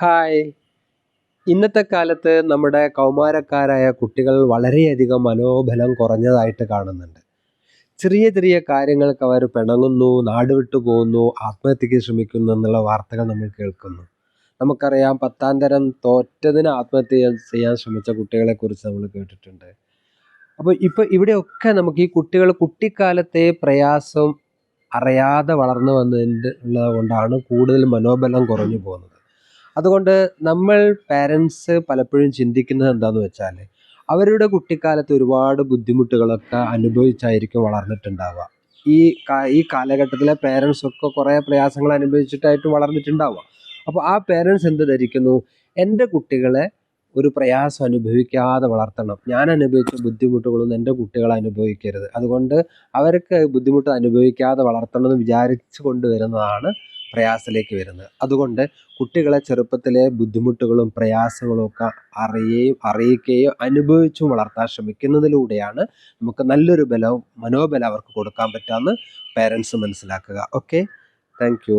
Hi ഇന്നത്തെ കാലത്ത് നമ്മുടെ കൗമാരക്കാരായ കുട്ടികൾ വളരെയധികം മനോബലം കുറഞ്ഞതായിട്ട് കാണുന്നുണ്ട്. ചെറിയ ചെറിയ കാര്യങ്ങൾക്ക് അവർ പിണങ്ങുന്നു നാട് വിട്ടു പോകുന്നു ആത്മഹത്യക്ക് ശ്രമിക്കുന്നു എന്നുള്ള വാർത്തകൾ നമ്മൾ കേൾക്കുന്നു. നമുക്കറിയാം പത്താം തരം തോറ്റതിന് ആത്മഹത്യ ചെയ്യാൻ- ശ്രമിച്ച കുട്ടികളെക്കുറിച്ച് നമ്മൾ കേട്ടിട്ടുണ്ട്. അപ്പോൾ ഇപ്പോൾ ഇവിടെയൊക്കെ നമുക്ക് ഈ കുട്ടികൾ കുട്ടിക്കാലത്തെ പ്രയാസം അറിയാതെ വളർന്നു വന്നതിന്റെ കൊണ്ടാണ് കൂടുതൽ മനോബലം കുറഞ്ഞു പോകുന്നത്. അതുകൊണ്ട് നമ്മൾ പാരൻസ് പലപ്പോഴും ചിന്തിക്കുന്നത് എന്താണെന്ന് വെച്ചാൽ അവരുടെ കുട്ടിക്കാലത്ത് ഒരുപാട് ബുദ്ധിമുട്ടുകളൊക്കെ അനുഭവിച്ചായിരിക്കും വളർന്നിട്ടുണ്ടാവുക. ഈ ഈ കാലഘട്ടത്തിലെ പേരൻസ് ഒക്കെ കുറേ പ്രയാസങ്ങൾ അനുഭവിച്ചിട്ടായിട്ട് വളർന്നിട്ടുണ്ടാവുക. അപ്പോൾ ആ പേരൻസ് എന്ത് ധരിക്കുന്നു? എന്റെ കുട്ടികളെ ഒരു പ്രയാസം അനുഭവിക്കാതെ വളർത്തണം. ഞാൻ അനുഭവിച്ച ബുദ്ധിമുട്ടുകളൊന്നും എന്റെ കുട്ടികൾ അനുഭവിക്കരുത്. അതുകൊണ്ട് അവർക്ക് ബുദ്ധിമുട്ട് അനുഭവിക്കാതെ വളർത്തണം എന്ന് വിചാരിച്ചു കൊണ്ടുവരുന്നതാണ് പ്രയാസത്തിലേക്ക് വരുന്നത്. അതുകൊണ്ട് കുട്ടികളെ ചെറുപ്പത്തിലെ ബുദ്ധിമുട്ടുകളും പ്രയാസങ്ങളും ഒക്കെ അറിയുകയും അറിയിക്കുകയും അനുഭവിച്ചും വളർത്താൻ ശ്രമിക്കുന്നതിലൂടെയാണ് നമുക്ക് നല്ലൊരു ബലവും മനോബലം അവർക്ക് കൊടുക്കാൻ പറ്റാമെന്ന് പേരൻസ് മനസ്സിലാക്കുക. Okay thank